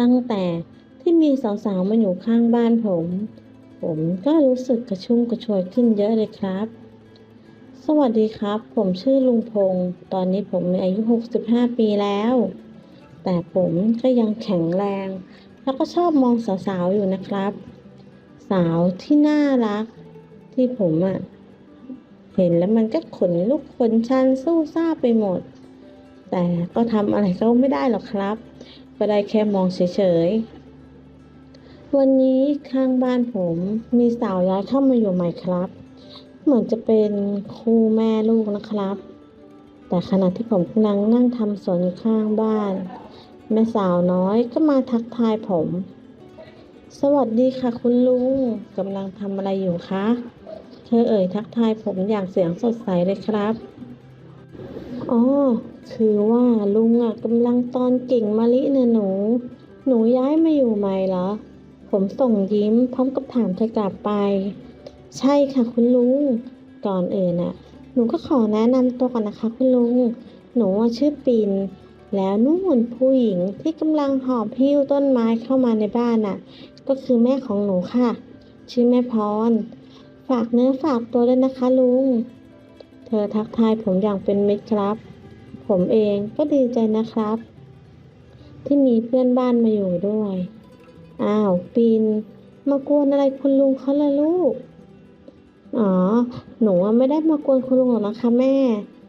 ตั้งแต่ที่มีสาวๆมาอยู่ข้างบ้านผม ผมก็รู้สึกกระชุ่มกระชวยขึ้นเยอะเลยครับ สวัสดีครับ ผมชื่อลุงพงศ์ตอนนี้ผมมีอายุ 65 ปีแล้ว แต่ผมก็ยังแข็งแรง แล้วก็ชอบมองสาวๆอยู่นะครับ สาวที่น่ารัก ที่ผมอะเห็นแล้วมันก็ขนลุกขนชันสู้ซ่าไปหมด แต่ก็ทำอะไรก็ไม่ได้หรอกครับ ก็ได้แค่มองเฉยๆ วันนี้ข้างบ้านผมมีสาวย้ายเข้ามาอยู่ใหม่ครับ เหมือนจะเป็นคู่แม่ลูกนะครับ แต่ขณะที่ผมกำลังนั่งทำสวนอยู่ข้างบ้าน แม่สาวน้อยก็มาทักทายผม สวัสดีค่ะคุณลุงกำลังทำอะไรอยู่คะ เธอเอ่ยทักทายผมอย่างเสียงสดใสเลยครับอ๋อ คือว่าลุงอะกำลังตอนกิ่งมะลิเนี่ยหนู หนูย้ายมาอยู่ใหม่เหรอ ผมส่งยิ้มพร้อมกับถามเธอกลับไป ใช่ค่ะคุณลุง ก่อนอื่นน่ะ หนูก็ขอแนะนำตัวก่อนนะคะ คุณลุง หนูชื่อปินแล้วนู่นผู้หญิงที่กำลังหอบหิ้วต้นไม้เข้ามาในบ้านน่ะ ก็คือแม่ของหนูค่ะ ชื่อแม่พร ฝากเนื้อฝากตัวด้วยนะคะลุง เธอทักทายผมอย่างเป็นมิตรครับ ผมเองก็ดีใจนะครับ ที่มีเพื่อนบ้านมาอยู่ด้วย อ้าว ปินมากวนอะไรคุณลุงเขาละลูก อ๋อ หนูไม่ได้มากวนคุณลุงหรอกนะคะแม่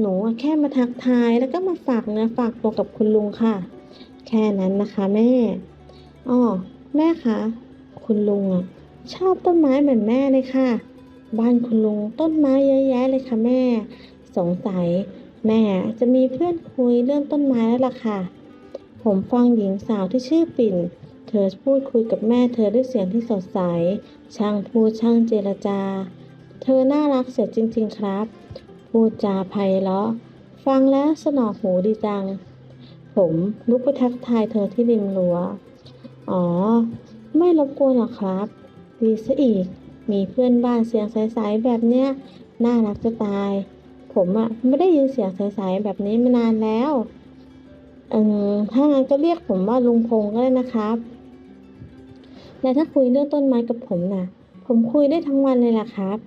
หนูแค่มาทักทายแล้วก็มาฝากเนื้อฝากตัวกับคุณลุงค่ะ แค่นั้นนะคะแม่ อ๋อ แม่คะ คุณลุงอะ ชอบต้นไม้เหมือนแม่เลยค่ะ บ้านคุณลุงต้นไม้เยอะแยะเลยค่ะแม่ สงสัย แม่จะมีเพื่อนคุยเรื่องต้นไม้แล้วล่ะค่ะ ผมฟังหญิงสาวที่ชื่อปิ่น เธอพูดคุยกับแม่เธอด้วยเสียงที่สดใส ช่างพูดช่างเจรจา เธอน่ารักเสียจริง ๆครับ พูดจาไพเราะ ฟังแล้วสนอหูดีจัง ผมลุกไปทักทายเธอที่ริมรั้ว อ๋อ ไม่รบกวนหรอกครับ ดีซะอีก มีเพื่อนบ้านเสียงใสๆแบบเนี้ย น่ารักจะตาย ผมอะไม่ได้ยินเสียงใสๆแบบนี้มานานแล้วเออถ้างั้นก็เรียกผมว่าลุงพงก็ได้นะครับ และถ้าคุยเรื่องต้นไม้กับผมนะผมคุยได้ทั้งวันเลยล่ะครับ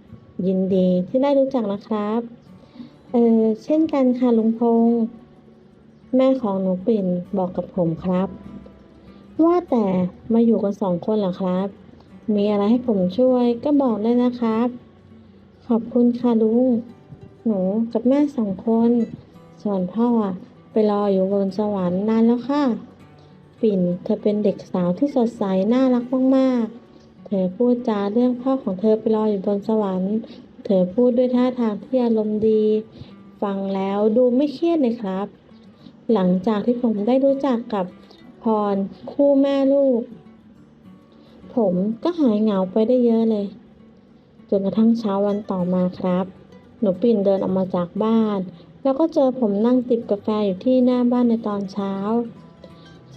ยินดีที่ได้รู้จักนะครับ เออเช่นกันค่ะลุงพงแม่ของหนูปิ่นบอกกับผมครับ ว่าแต่มาอยู่กันสองคนเหรอครับ มีอะไรให้ผมช่วยก็บอกเลยนะครับ ขอบคุณค่ะลุง หนูกับแม่สองคน ส่วนพ่อไปรออยู่บนสวรรค์นานแล้วค่ะ ปิ่นเธอเป็นเด็กสาวที่สดใสน่ารักมากๆ เธอพูดจาเรื่องพ่อของเธอไปรออยู่บนสวรรค์ เธอพูดด้วยท่าทางที่อารมณ์ดี ฟังแล้วดูไม่เครียดเลยครับ หลังจากที่ผมได้รู้จักกับพรคู่แม่ลูก ผมก็หายเหงาไปได้เยอะเลยจนกระทั่งเช้าวันต่อมาครับ หนูปิ่นเดินออกมาจากบ้าน แล้วก็เจอผมนั่งจิบกาแฟอยู่ที่หน้าบ้านในตอนเช้า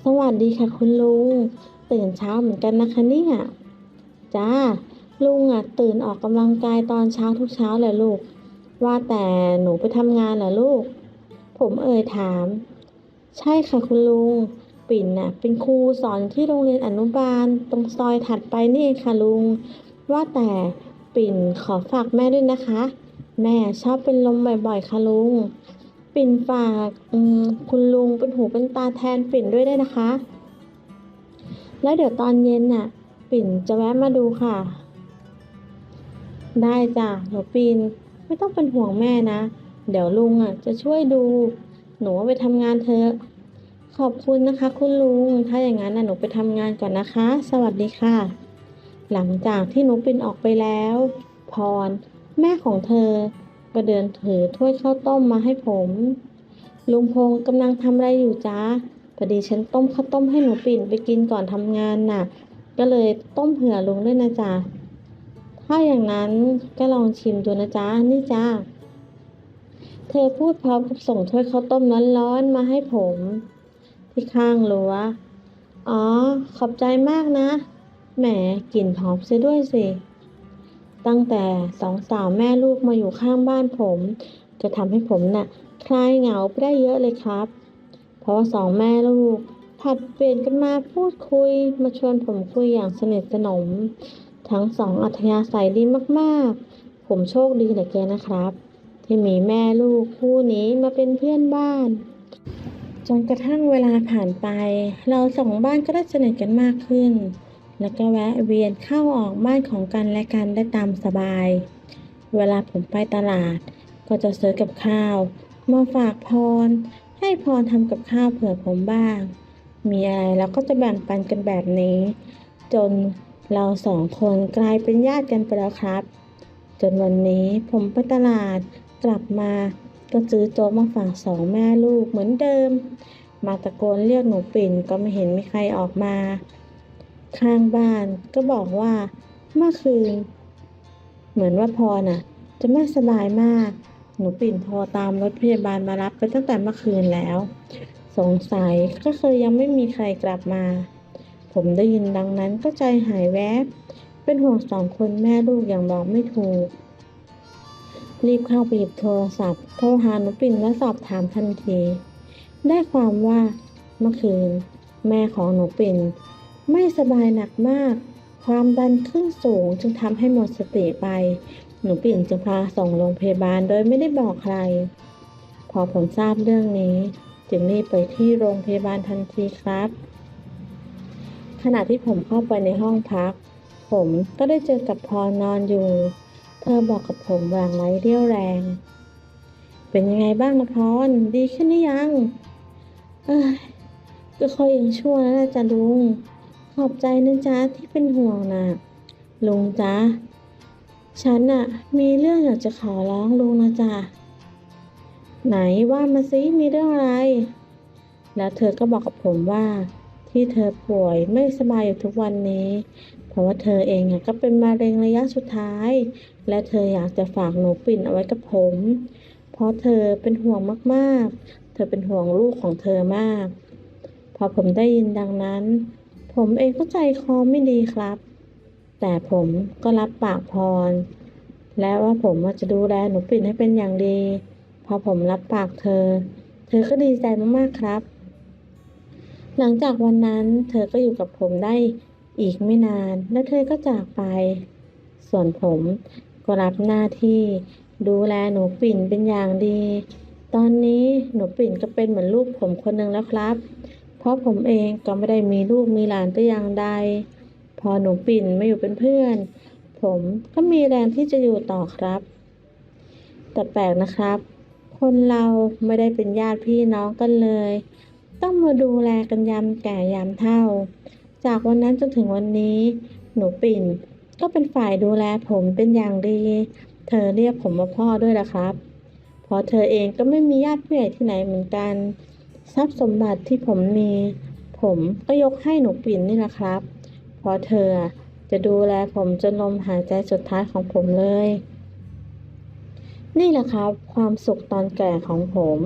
สวัสดีค่ะคุณลุง ตื่นเช้าเหมือนกันนะคะเนี่ยจ้า ลุงอะตื่นออกกำลังกายตอนเช้าทุกเช้าเลยลูก ว่าแต่หนูไปทำงานเหรอลูก ผมเอ่ยถาม ใช่ค่ะคุณลุง ปิ่นน่ะเป็นครูสอนที่โรงเรียนอนุบาล ตรงซอยถัดไปนี่เองค่ะลุง ว่าแต่ปิ่นขอฝากแม่ด้วยนะคะ แม่ชอบเป็นลมบ่อยๆ ค่ะลุง ปิ่นฝากคุณลุงเป็นหูเป็นตาแทนปิ่นด้วยได้นะคะ แล้วเดี๋ยวตอนเย็นน่ะ ปิ่นจะแวะมาดูค่ะ ได้จ้ะหนูปิ่นไม่ต้องเป็นห่วงแม่นะ เดี๋ยวลุงอะ จะช่วยดู หนูไปทำงานเถอะขอบคุณนะคะ คุณลุง ถ้าอย่างนั้นน่ะหนูไปทำงานก่อนนะคะ สวัสดีค่ะ หลังจากที่หนูปิ่นออกไปแล้ว พร แม่ของเธอก็เดินถือถ้วยข้าวต้มมาให้ผม ลุงพงษ์กำลังทำอะไรอยู่จ๊ะพอดีฉันต้มข้าวต้มให้หนูปิ่นไปกินก่อนทำงานน่ะ ก็เลยต้มเผื่อลุงด้วยนะจ๊ะถ้าอย่างนั้นก็ลองชิมดูนะจ๊ะนี่จ้าเธอพูดพร้อมกับส่งถ้วยข้าวต้มร้อนๆมาให้ผม ที่ข้างรั้วอ๋อ ขอบใจมากนะ แหมกลิ่นหอมเสียด้วยสิ ตั้งแต่สองสาวแม่ลูกมาอยู่ข้างบ้านผม จะทำให้ผมน่ะคลายเหงาไปได้เยอะเลยครับ เพราะว่าสองแม่ลูกผัดเปลี่ยนกันมาพูดคุย มาชวนผมคุยอย่างสนิทสนม ทั้งสองอัธยาศัยดีมากๆ ผมโชคดีเหลือเกินนะครับ ที่มีแม่ลูกคู่นี้มาเป็นเพื่อนบ้าน จนกระทั่งเวลาผ่านไป เราสองบ้านก็ได้สนิทกันมากขึ้น แล้วก็แวะเวียนเข้าออกบ้านของกันและกันได้ตามสบาย เวลาผมไปตลาด ก็จะซื้อกับข้าว มาฝากพร ให้พรทำกับข้าวเผื่อผมบ้าง มีอะไรเราก็จะแบ่งปันกันแบบนี้ จนเราสองคนกลายเป็นญาติกันไปแล้วครับ จนวันนี้ผมไปตลาดกลับมาก็ซื้อโจ๊กมาฝากสองแม่ลูกเหมือนเดิม มาตะโกนเรียกหนูปิ่นก็ไม่เห็นมีใครออกมา ข้างบ้าน ก็บอกว่าเมื่อคืน เหมือนว่าพรน่ะ จะไม่สบายมาก หนูปิ่นโทรตามรถพยาบาลมารับไปตั้งแต่เมื่อคืนแล้ว สงสัยก็คือยังไม่มีใครกลับมา ผมได้ยินดังนั้นก็ใจหายแวบ เป็นห่วงสองคนแม่ลูกอย่างบอกไม่ถูก รีบเข้าไปหยิบโทรศัพท์ โทรหาหนูปิ่นและสอบถามทันที ได้ความว่าเมื่อคืน แม่ของหนูปิ่น ไม่สบายหนักมาก ความดันขึ้นสูงจึงทำให้หมดสติไป หนูปิ่นจึงพาส่งโรงพยาบาลโดยไม่ได้บอกใคร พอผมทราบเรื่องนี้ จึงรีบไปที่โรงพยาบาลทันทีครับ ขณะที่ผมเข้าไปในห้องพัก ผมก็ได้เจอกับพรนอนอยู่ เธอบอกกับผมอย่างไร้เรี่ยวแรง เป็นยังไงบ้างนะพรดีขึ้นหรือยัง เอ้ยก็ค่อยยังชั่วแล้วนะจ๊ะลุง ขอบใจนะจ๊ะที่เป็นห่วงนะลุงจ๊ะ ฉันน่ะมีเรื่องอยากจะขอร้องลุงนะจ๊ะ ไหนว่ามาซิมีเรื่องอะไร แล้วเธอก็บอกกับผมว่า ที่เธอป่วยไม่สบายอยู่ทุกวันนี้ เพราะว่าเธอเองอะก็เป็นมะเร็งระยะสุดท้าย และเธออยากจะฝากหนูปิ่นเอาไว้กับผม เพราะเธอเป็นห่วงมากๆ เธอเป็นห่วงลูกของเธอมาก พอผมได้ยินดังนั้น ผมเองก็ใจคอไม่ดีครับ แต่ผมก็รับปากพร และว่าผมจะดูแลหนูปิ่นให้เป็นอย่างดี พอผมรับปากเธอ เธอก็ดีใจมากๆครับ หลังจากวันนั้นเธอก็อยู่กับผมได้อีกไม่นาน และเธอก็จากไป ส่วนผมก็รับหน้าที่ดูแลหนูปิ่นเป็นอย่างดี ตอนนี้หนูปิ่นก็เป็นเหมือนลูกผมคนหนึ่งแล้วครับ เพราะผมเองก็ไม่ได้มีลูกมีหลานแต่อย่างใด พอหนูปิ่นมาอยู่เป็นเพื่อน ผมก็มีแรงที่จะอยู่ต่อครับ แต่แปลกนะครับ คนเราไม่ได้เป็นญาติพี่น้องกันเลย ต้องมาดูแลกันยามแก่ยามเฒ่า จากวันนั้นจนถึงวันนี้ หนูปิ่นก็เป็นฝ่ายดูแลผมเป็นอย่างดี เธอเรียกผมว่าพ่อด้วยละครับ เพราะเธอเองก็ไม่มีญาติผู้ใหญ่ที่ไหนเหมือนกัน ทรัพย์สมบัติที่ผมมี ผมก็ยกให้หนูปิ่นนี่แหละครับ เพราะเธอจะดูแลผมจนลมหายใจสุดท้ายของผมเลย นี่แหละครับ ความสุขตอนแก่ของผม